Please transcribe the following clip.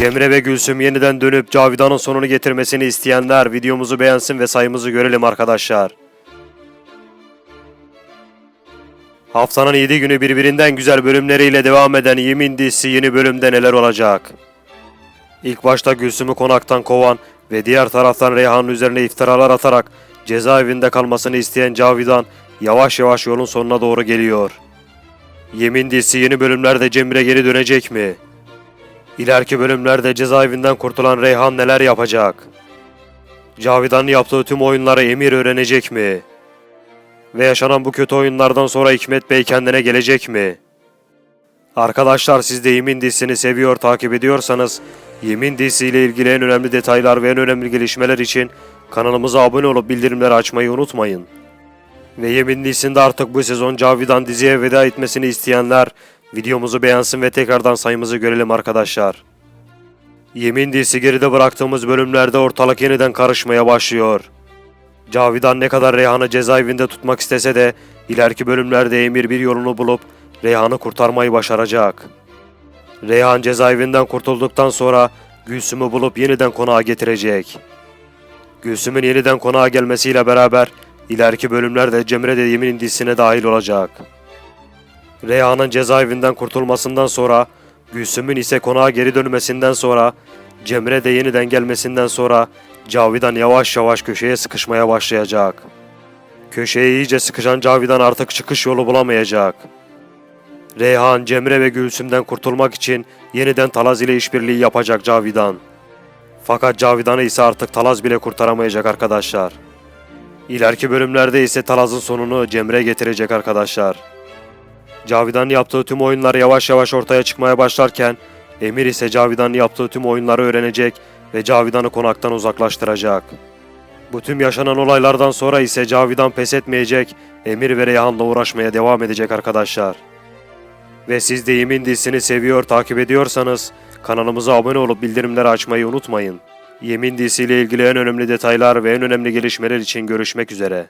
Cemre ve Gülsüm yeniden dönüp Cavidan'ın sonunu getirmesini isteyenler videomuzu beğensin ve sayımızı görelim arkadaşlar. Haftanın 7 günü birbirinden güzel bölümleriyle devam eden Yemin dizisi yeni bölümde neler olacak? İlk başta Gülsüm'ü konaktan kovan ve diğer taraftan Reyhan'ın üzerine iftiralar atarak cezaevinde kalmasını isteyen Cavidan yavaş yavaş yolun sonuna doğru geliyor. Yemin dizisi yeni bölümlerde Cemre geri dönecek mi? İleriki bölümlerde cezaevinden kurtulan Reyhan neler yapacak? Cavidan'ın yaptığı tüm oyunları Emir öğrenecek mi? Ve yaşanan bu kötü oyunlardan sonra Hikmet Bey kendine gelecek mi? Arkadaşlar siz de Yemin dizisini seviyor, takip ediyorsanız Yemin dizisiyle ilgili en önemli detaylar ve en önemli gelişmeler için kanalımıza abone olup bildirimleri açmayı unutmayın. Ve Yemin dizisinde artık bu sezon Cavidan diziye veda etmesini isteyenler videomuzu beğensin ve tekrardan sayımızı görelim arkadaşlar. Yemin dizisi geride bıraktığımız bölümlerde ortalık yeniden karışmaya başlıyor. Cavidan ne kadar Reyhan'ı cezaevinde tutmak istese de ileriki bölümlerde Emir bir yolunu bulup Reyhan'ı kurtarmayı başaracak. Reyhan cezaevinden kurtulduktan sonra Gülsüm'ü bulup yeniden konağa getirecek. Gülsüm'ün yeniden konağa gelmesiyle beraber ileriki bölümlerde Cemre de Yemin dizisine dahil olacak. Reyhan'ın cezaevinden kurtulmasından sonra, Gülsüm'ün ise konağa geri dönmesinden sonra, Cemre de yeniden gelmesinden sonra Cavidan yavaş yavaş köşeye sıkışmaya başlayacak. Köşeye iyice sıkışan Cavidan artık çıkış yolu bulamayacak. Reyhan, Cemre ve Gülsüm'den kurtulmak için yeniden Talaz ile işbirliği yapacak Cavidan. Fakat Cavidan'ı ise artık Talaz bile kurtaramayacak arkadaşlar. İleriki bölümlerde ise Talaz'ın sonunu Cemre getirecek arkadaşlar. Cavidan'ın yaptığı tüm oyunlar yavaş yavaş ortaya çıkmaya başlarken Emir ise Cavidan'ın yaptığı tüm oyunları öğrenecek ve Cavidan'ı konaktan uzaklaştıracak. Bu tüm yaşanan olaylardan sonra ise Cavidan pes etmeyecek, Emir ve Reyhan'la uğraşmaya devam edecek arkadaşlar. Ve siz de Yemin dizisini seviyor, takip ediyorsanız kanalımıza abone olup bildirimleri açmayı unutmayın. Yemin dizisiyle ilgili en önemli detaylar ve en önemli gelişmeler için görüşmek üzere.